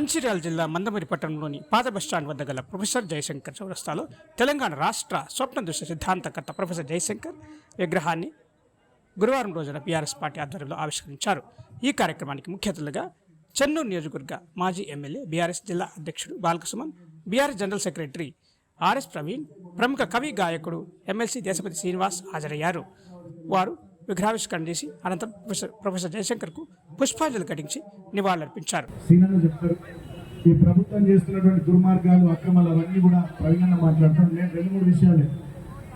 మంచిర్యాల జిల్లా మందమరి పట్టణంలోని పాత బస్టాండ్ వద్ద గల ప్రొఫెసర్ జయశంకర్ చౌరస్తాలో తెలంగాణ రాష్ట్ర స్వప్న దృశ్య సిద్ధాంతకర్త ప్రొఫెసర్ జయశంకర్ విగ్రహాన్ని గురువారం రోజున బీఆర్ఎస్ పార్టీ ఆధ్వర్యంలో ఆవిష్కరించారు. ఈ కార్యక్రమానికి ముఖ్య అతిథులుగా చెన్నూరు నియోజకవర్గ మాజీ ఎమ్మెల్యే బీఆర్ఎస్ జిల్లా అధ్యక్షుడు Balkasuman BRS general secretary RS Praveen ప్రముఖ కవి గాయకుడు ఎమ్మెల్సీ దేశపతి శ్రీనివాస్ హాజరయ్యారు. వారు విగ్రహావిష్కరణ చేసి అనంతరం ప్రొఫెసర్ ప్రొఫెసర్ జయశంకర్కు పుష్పాంజలి ఘటించి నివాళులర్పించారు. చెప్తారు. ఈ ప్రభుత్వం చేస్తున్నటువంటి దుర్మార్గాలు అక్రమాలు అవన్నీ కూడా ప్రవీణ మాట్లాడతాను నేను రెండు మూడు విషయాలే.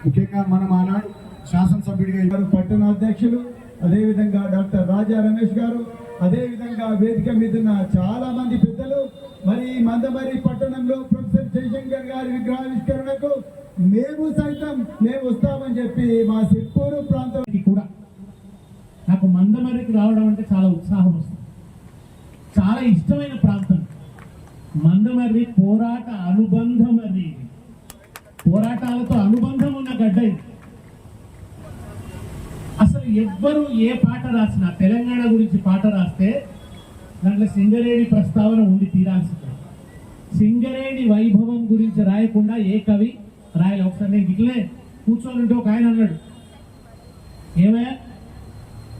ముఖ్యంగా మనం ఆనాడు శాసనసభ్యుడిగా ఇద్దరు పట్టణ అధ్యక్షులు అదేవిధంగా డాక్టర్ రాజా రమేష్ గారు అదేవిధంగా వేదిక మీద చాలా మంది పెద్దలు మరి మందమరి పట్టణంలో ప్రొఫెసర్ జయశంకర్ గారి విగ్రహావిష్కరణకు మేము సైతం మేము వస్తామని చెప్పి మా సిర్పూరు నాకు మందమరికి రావడం అంటే చాలా ఉత్సాహం వస్తుంది. చాలా ఇష్టమైన ప్రాంతం. మందమర్రి పోరాట అనుబంధం అది పోరాటాలతో అనుబంధం ఉన్న గడ్డ అసలు ఎవ్వరు ఏ పాట రాసినా తెలంగాణ గురించి పాట రాస్తే దాంట్లో సింగరేణి ప్రస్తావన ఉండి తీరాల్సిందే. సింగరేణి వైభవం గురించి రాయకుండా ఏ కవి రాయలే. ఒకసారి నేను ఇట్లే కూర్చొని ఉంటే ఒక ఆయన అన్నాడు. ఏమయ్యా?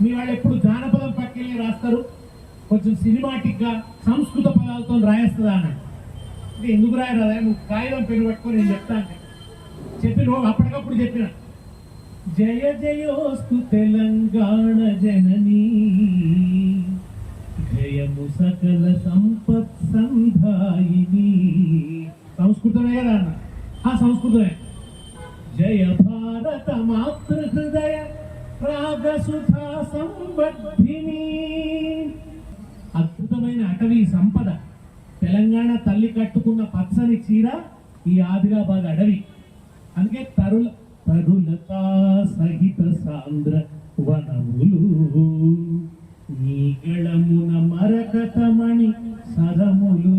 మీ వాళ్ళు ఎప్పుడు జానపదం పక్కనే రాస్తారు. కొంచెం సినిమాటిక్గా సంస్కృత పదాలతో రాయేస్తుందా అన్నాడు అంటే ఎందుకు రాయరాదా? నువ్వు కాగితం పెన్ను పట్టుకొని నేను చెప్తా అంటే. అప్పటికప్పుడు చెప్పిన. జయ జయోస్తు తెలంగాణ జననీ. జయము సకల సంపత్ సంధాయిని. సంస్కృతమే కదా అన్న. ఆ సంస్కృతమే. జయ భారత మాతృహృదయ రాగసుధా సంవర్ధిని అద్భుతమైన అటవీ సంపద. తెలంగాణ తల్లి కట్టుకున్న పచ్చని చీర ఈ ఆదిలాబాద్ అడవి. అందుకే తరుల తరులతా సహిత సాంద్ర వనములు. నీగళమున మరకతమణి సరములు.